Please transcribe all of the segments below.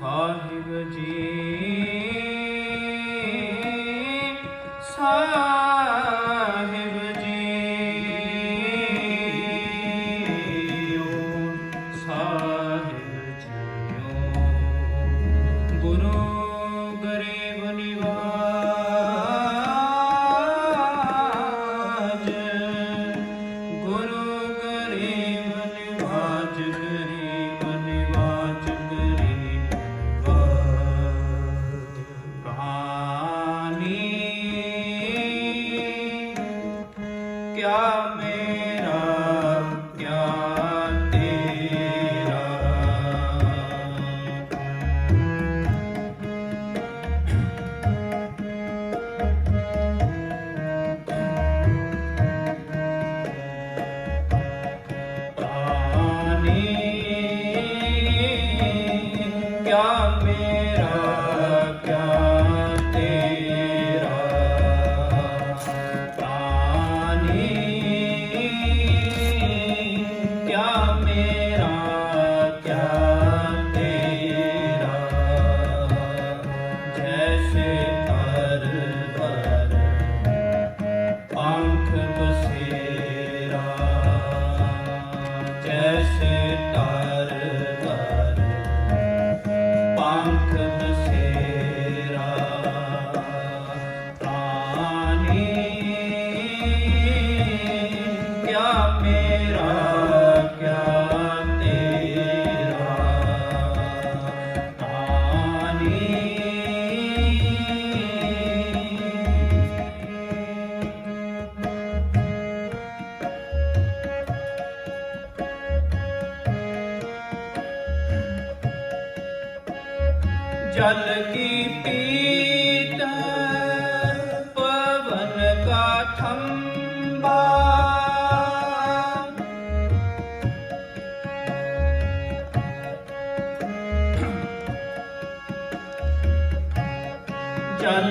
Sahib ji. Amen. Amen. ਜਲ ਕੀ ਪੀਤ ਪਵਨ ਕਾ ਥੰਬਾ ਜਲ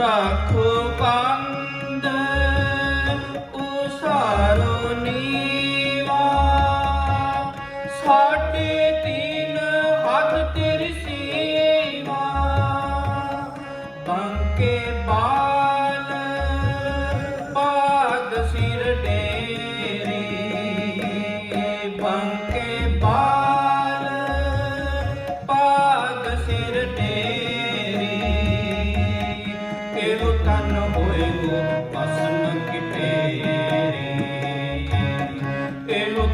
রাখো পান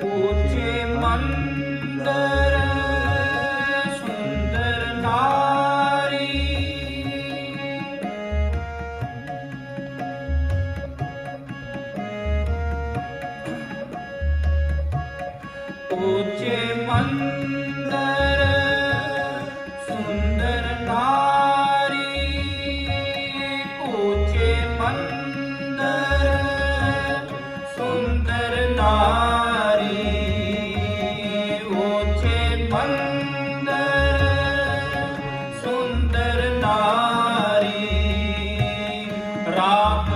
ਪੂਜੇ ਮੰਦਰ ਸੁੰਦਰ ਨਾਰੀ ਪੂਜੇ ਮੰਦਰ ਸੁੰਦਰ 감사합니다.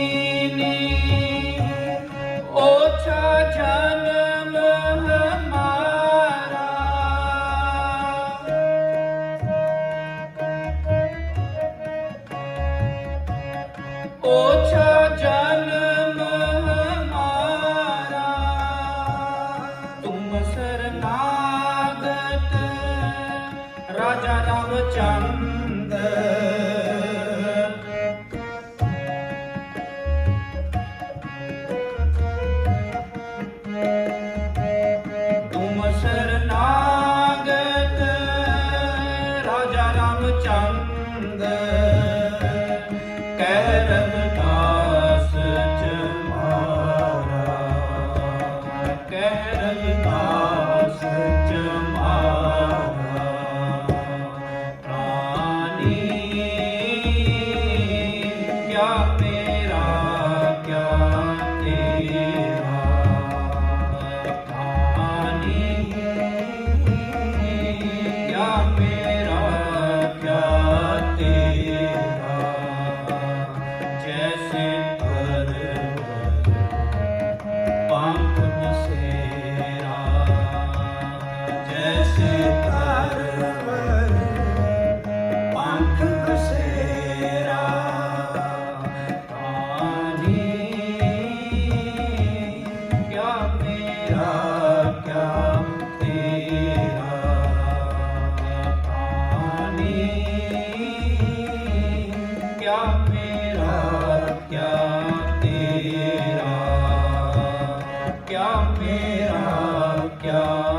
Oh, child. 的告诉。मेरा क्या